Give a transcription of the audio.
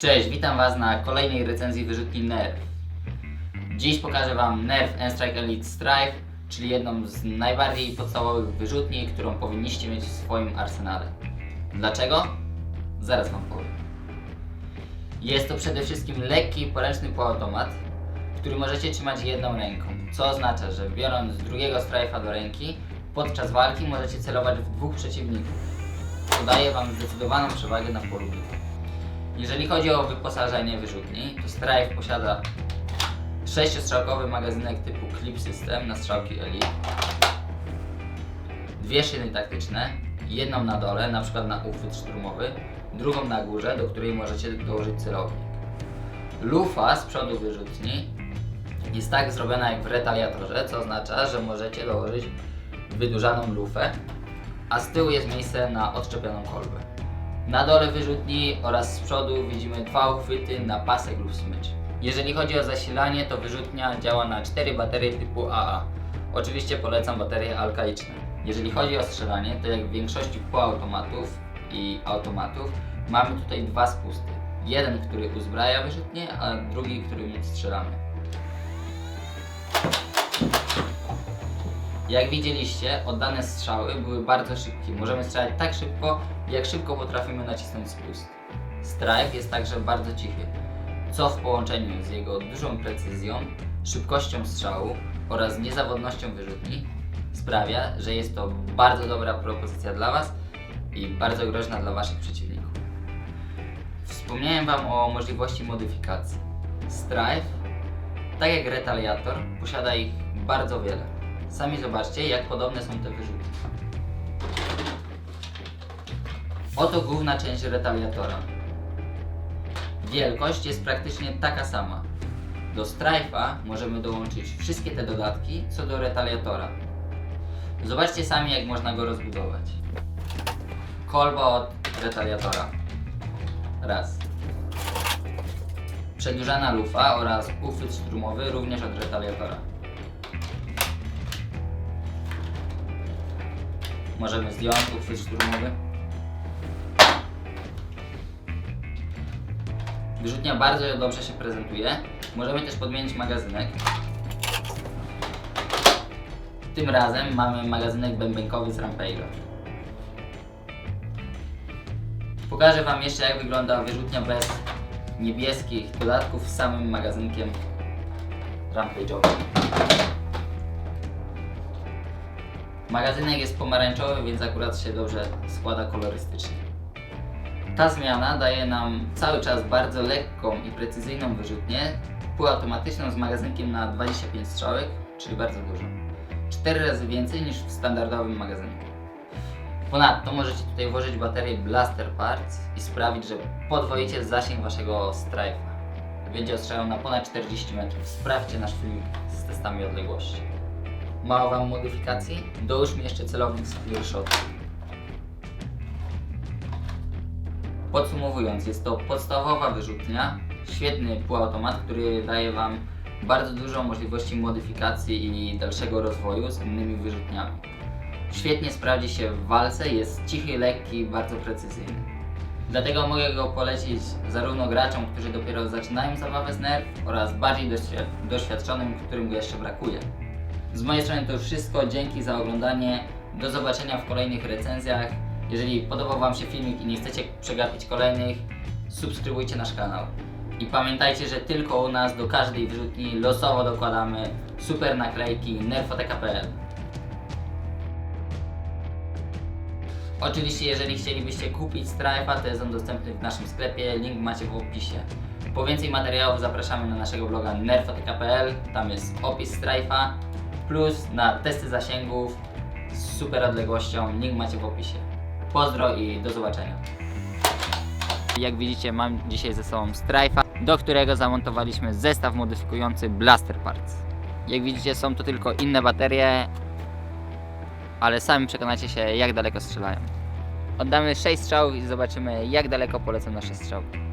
Cześć, witam Was na kolejnej recenzji wyrzutni Nerf. Dziś pokażę Wam Nerf N-Strike Elite Strife, czyli jedną z najbardziej podstawowych wyrzutni, którą powinniście mieć w swoim arsenale. Dlaczego? Zaraz Wam powiem. Jest to przede wszystkim lekki, poręczny półautomat, który możecie trzymać jedną ręką, co oznacza, że biorąc drugiego strajfa do ręki, podczas walki możecie celować w dwóch przeciwników. To daje Wam zdecydowaną przewagę na polu bitwy. Jeżeli chodzi o wyposażenie wyrzutni, to Strife posiada sześciostrzałkowy magazynek typu Clip System na strzałki Elite, dwie szyny taktyczne, jedną na dole, na przykład na uchwyt szturmowy, drugą na górze, do której możecie dołożyć celownik. Lufa z przodu wyrzutni jest tak zrobiona jak w retaliatorze, co oznacza, że możecie dołożyć wydłużaną lufę, a z tyłu jest miejsce na odczepioną kolbę. Na dole wyrzutni oraz z przodu widzimy dwa uchwyty na pasek lub smycz. Jeżeli chodzi o zasilanie, to wyrzutnia działa na 4 baterie typu AA. Oczywiście polecam baterie alkaliczne. Jeżeli chodzi o strzelanie, to jak w większości półautomatów i automatów, mamy tutaj dwa spusty. Jeden, który uzbraja wyrzutnię, a drugi, którym strzelamy. Jak widzieliście, oddane strzały były bardzo szybkie. Możemy strzelać tak szybko, jak szybko potrafimy nacisnąć spust. Strike jest także bardzo cichy, co w połączeniu z jego dużą precyzją, szybkością strzału oraz niezawodnością wyrzutni sprawia, że jest to bardzo dobra propozycja dla Was i bardzo groźna dla Waszych przeciwników. Wspomniałem Wam o możliwości modyfikacji. Strife, tak jak Retaliator, posiada ich bardzo wiele. Sami zobaczcie, jak podobne są te wyrzuty. Oto główna część retaliatora. Wielkość jest praktycznie taka sama. Do Strife'a możemy dołączyć wszystkie te dodatki, co do retaliatora. Zobaczcie sami, jak można go rozbudować. Kolba od retaliatora. Raz. Przedłużana lufa oraz uchwyt strumowy również od retaliatora. Możemy zdjąć uchwyt szturmowy. Wyrzutnia bardzo dobrze się prezentuje. Możemy też podmienić magazynek. Tym razem mamy magazynek bębenkowy z Rampage'a. Pokażę Wam jeszcze jak wygląda wyrzutnia bez niebieskich dodatków z samym magazynkiem Rampage'owym. Magazynek jest pomarańczowy, więc akurat się dobrze składa kolorystycznie. Ta zmiana daje nam cały czas bardzo lekką i precyzyjną wyrzutnię, półautomatyczną z magazynkiem na 25 strzałek, czyli bardzo dużo. 4 razy więcej niż w standardowym magazynku. Ponadto możecie tutaj włożyć baterię Blaster Parts i sprawić, że podwoicie zasięg waszego Strife'a. Będzie ostrzelał na ponad 40 metrów. Sprawdźcie nasz filmik z testami odległości. Mało Wam modyfikacji? Dołóżmy jeszcze celownik z clearshotu. Podsumowując, jest to podstawowa wyrzutnia, świetny półautomat, który daje Wam bardzo dużo możliwości modyfikacji i dalszego rozwoju z innymi wyrzutniami. Świetnie sprawdzi się w walce, jest cichy, lekki, bardzo precyzyjny. Dlatego mogę go polecić zarówno graczom, którzy dopiero zaczynają zabawę z Nerf oraz bardziej doświ- doświadczonym, którym go jeszcze brakuje. Z mojej strony to już wszystko. Dzięki za oglądanie. Do zobaczenia w kolejnych recenzjach. Jeżeli podobał Wam się filmik i nie chcecie przegapić kolejnych, subskrybujcie nasz kanał. I pamiętajcie, że tylko u nas do każdej wyrzutni losowo dokładamy super naklejki nerfoteka.pl Oczywiście, jeżeli chcielibyście kupić Strife'a, to jest on dostępny w naszym sklepie, link macie w opisie. Po więcej materiałów zapraszamy na naszego bloga nerfoteka.pl, tam jest opis Strife'a, plus na testy zasięgów z super odległością, link macie w opisie. Pozdro i do zobaczenia. Jak widzicie mam dzisiaj ze sobą Strife'a, do którego zamontowaliśmy zestaw modyfikujący Blaster Parts. Jak widzicie są to tylko inne baterie, ale sami przekonacie się jak daleko strzelają. Oddamy 6 strzałów i zobaczymy jak daleko polecą nasze strzały.